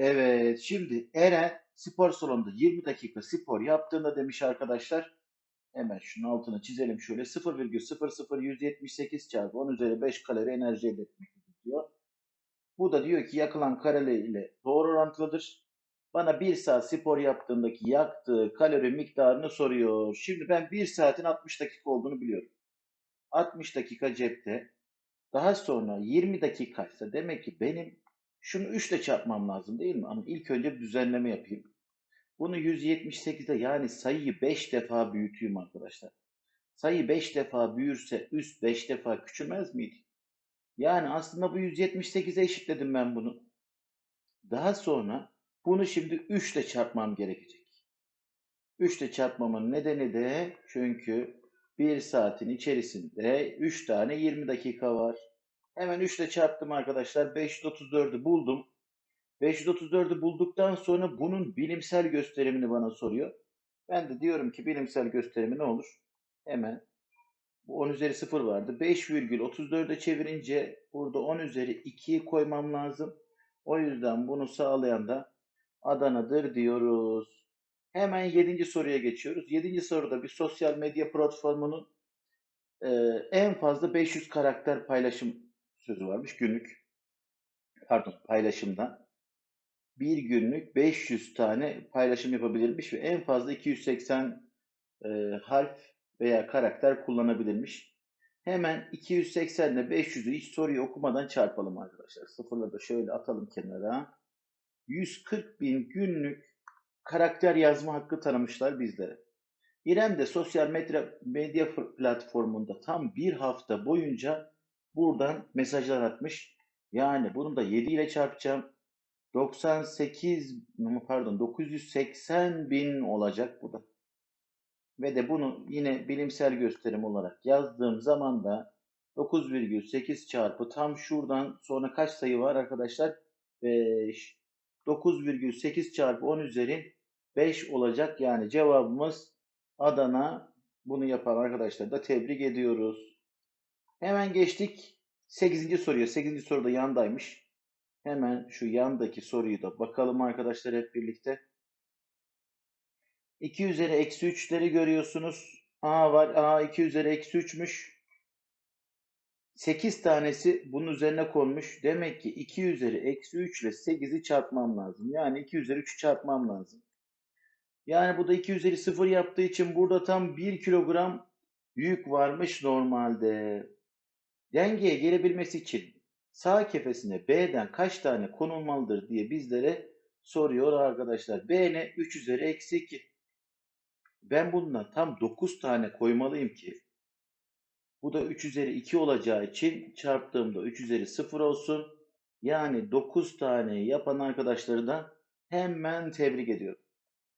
Evet, şimdi Eren spor salonunda 20 dakika spor yaptığında demiş arkadaşlar. Hemen şunun altını çizelim şöyle. 0,00178 çarpı 10 üzeri 5 kalori enerji elde etmektedir diyor. Bu da diyor ki yakılan kalori ile doğru orantılıdır. Bana 1 saat spor yaptığındaki yaktığı kalori miktarını soruyor. Şimdi ben 1 saatin 60 dakika olduğunu biliyorum. 60 dakika cepte. Daha sonra 20 dakikaysa demek ki benim şunu 3 ile çarpmam lazım değil mi? Ama ilk önce bir düzenleme yapayım. Bunu 178'de yani sayıyı 5 defa büyüteyim arkadaşlar. Sayı 5 defa büyürse üst 5 defa küçülmez miydi? Yani aslında bu 178'e eşitledim ben bunu. Daha sonra bunu şimdi 3 ile çarpmam gerekecek. 3 ile çarpmamın nedeni de çünkü 1 saatin içerisinde 3 tane 20 dakika var. Hemen 3 ile çarptım arkadaşlar. 534'ü buldum. 534'ü bulduktan sonra bunun bilimsel gösterimini bana soruyor. Ben de diyorum ki bilimsel gösterimi ne olur? Hemen bu 10 üzeri 0 vardı. 5,34'e çevirince burada 10 üzeri 2'yi koymam lazım. O yüzden bunu sağlayan da Adana'dır diyoruz. Hemen 7. soruya geçiyoruz. 7. soruda bir sosyal medya platformunun e, en fazla 500 karakter paylaşım sözü varmış günlük. Pardon paylaşımdan. Bir günlük 500 tane paylaşım yapabilirmiş ve en fazla 280 e, harf veya karakter kullanabilirmiş. Hemen 280 ile 500'ü hiç soruyu okumadan çarpalım arkadaşlar. Sıfırla da şöyle atalım kenara. 140 bin günlük karakter yazma hakkı tanımışlar bizlere. İrem de sosyal medya, medya platformunda tam bir hafta boyunca buradan mesajlar atmış. Yani bunu da 7 ile çarpacağım. 98 pardon 980 bin olacak bu da. Ve de bunu yine bilimsel gösterim olarak yazdığım zaman da 9,8 çarpı tam şuradan sonra kaç sayı var arkadaşlar? 5. 9,8 çarpı 10 üzeri 5 olacak. Yani cevabımız Adana. Bunu yapan arkadaşlar da tebrik ediyoruz. Hemen geçtik 8. soruya. 8. soruda yandaymış. Hemen şu yandaki soruyu da bakalım arkadaşlar hep birlikte. 2 üzeri eksi 3'leri görüyorsunuz. A var. A 2 üzeri eksi 3'müş. 8 tanesi bunun üzerine konmuş. Demek ki 2 üzeri eksi 3 ile 8'i çarpmam lazım. Yani 2 üzeri 3'ü çarpmam lazım. Yani bu da 2 üzeri 0 yaptığı için burada tam 1 kilogram yük varmış normalde. Dengeye gelebilmesi için sağ kefesine B'den kaç tane konulmalıdır diye bizlere soruyor arkadaşlar. B ne? 3 üzeri eksi 2. Ben bundan tam 9 tane koymalıyım ki bu da 3 üzeri 2 olacağı için çarptığımda 3 üzeri 0 olsun. Yani 9 tane yapan arkadaşları da hemen tebrik ediyorum.